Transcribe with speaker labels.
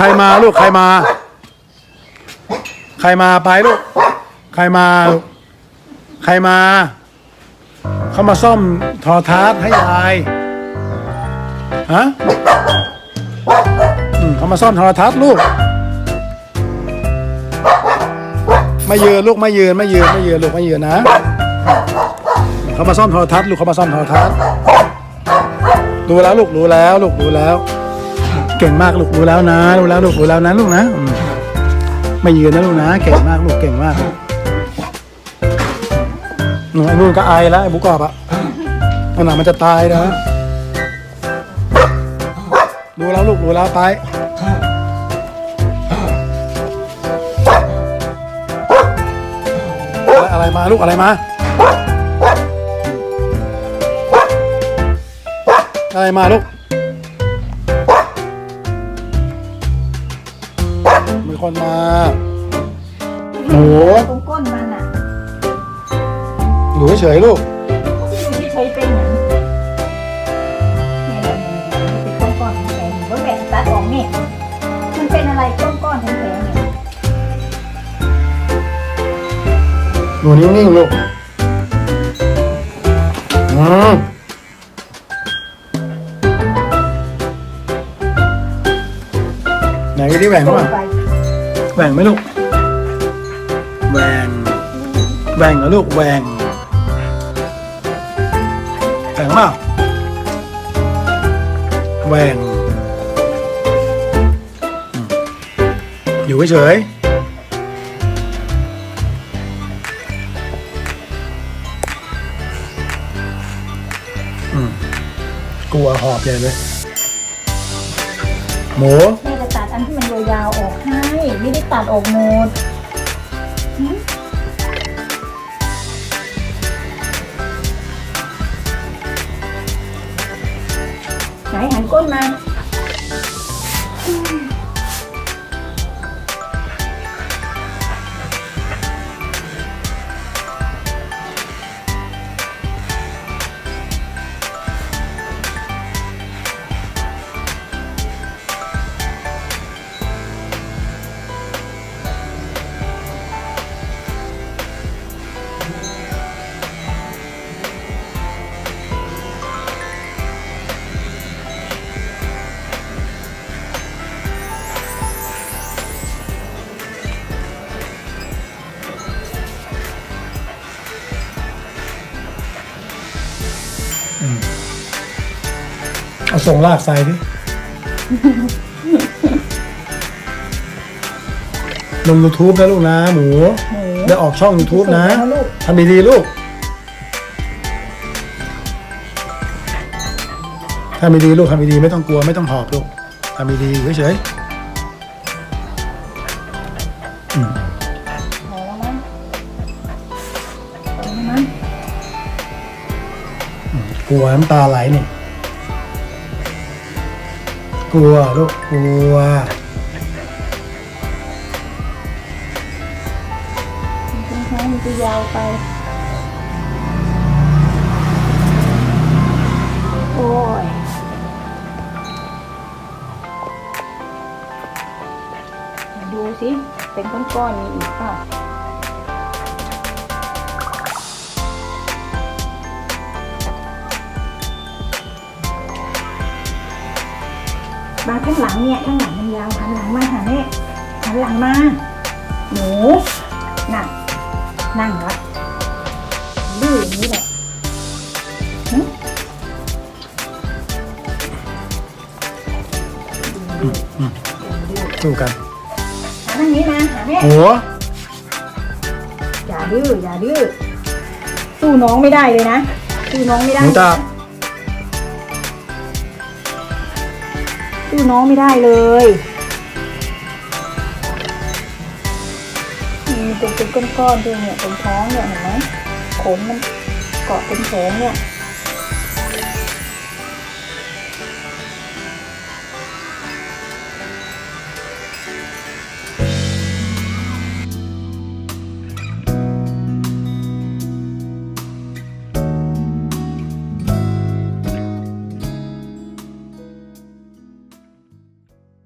Speaker 1: ใครมาลูกใครมา ใครมาไปลูก ใครมา ใครมา เขามาซ่อมทอทัศน์ให้ยายฮะอืมเขามาซ่อมทอทัศน์ลูก ไม่ยืนลูกไม่ยืนไม่ยืนไม่ยืนลูกไม่ยืนนะเขามาซ่อมโทอทัศน์ลูกเขามาซ่อมโทอทัศน์ดูแล้วลูกรู้แล้ว ลูกรู้แล้ว เก่งมากลูกรู้แล้วนะรู้แล้วลูกรู้แล้วนะลูกนะอืมไม่ยืนนะลูกนะ เก่งมากลูกเก่งมากอืมไอ้นู่นก็ไอแล้วไอ้บุกกอบอะขนาดมันจะตายนะรู้แล้วลูกรู้แล้วไป อะไรอะไรมาลูกอะไรมา อะไรมาลูก คนมาโอ้โห
Speaker 2: ตรงก้นมันอะ
Speaker 1: อยู่เฉยๆลูก
Speaker 2: ที่ใช้เป็นอย่างนี้เป็นก้อนก้อนแข็งๆว่าแบ่งตัดออกเนี่ยมันเป็นอะไรก้อนก้อนแข็งๆเนี่ย
Speaker 1: อยู่นิ่งๆลูกอืมไหนที่แหว่ง
Speaker 2: ต้
Speaker 1: ป่ะ
Speaker 2: นไป
Speaker 1: แหว่งไหมลูกแหว่งแหว่งเหรอลูกแหว่งแหว่งเปล่าแหว่งอืมอยู่เฉยๆอืมกลัวหอบใหญ่เลย หมู
Speaker 2: แม่จะตัดอันที่มันยาวๆออกให้ไม่ได้ ตัดออกหมดหืมไหนหันก้นมา
Speaker 1: เอาส่งลากใส่ดิลง YouTube นะลูกนะ หมู
Speaker 2: หมู
Speaker 1: ได้ออกช่อง YouTube นะ
Speaker 2: ส่งแล้วลูก
Speaker 1: ทำดีๆลูกทำดีๆลูกทำดีๆไม่ต้องกลัวไม่ต้องหอบลูกทำดีๆเฉย
Speaker 2: พอแล้วมั้งพอแล้วมั้ง
Speaker 1: ๆกลัวน้ำตาไหลนี่ กลัวลูกกลัว
Speaker 2: มันจะมันจะยาวไป โอ้ย ดูสิ เป็นก้อนๆมีอีกเปล่า มาข้างหลังเนี่ยข้างหลังมันยาวหันหลังมาหาแม่หันหลังมาหนูนั่งนั่งละดื้ออย่างนี้แหละหึ
Speaker 1: สู้กัน
Speaker 2: หานั่งนี้มาหาแม่
Speaker 1: หัว
Speaker 2: อย่าดื้ออย่าดื้อสู้น้องไม่ได้เลยนะสู้น้องไม่
Speaker 1: ห
Speaker 2: ได้
Speaker 1: มูตา
Speaker 2: สู้น้องไม่ได้เลยมีเป็นเป็นก้อนๆด้วยเนี่ยตรงท้องเนี่ยเห็นไหมขนมันเกาะเป็นแผงเนี่ย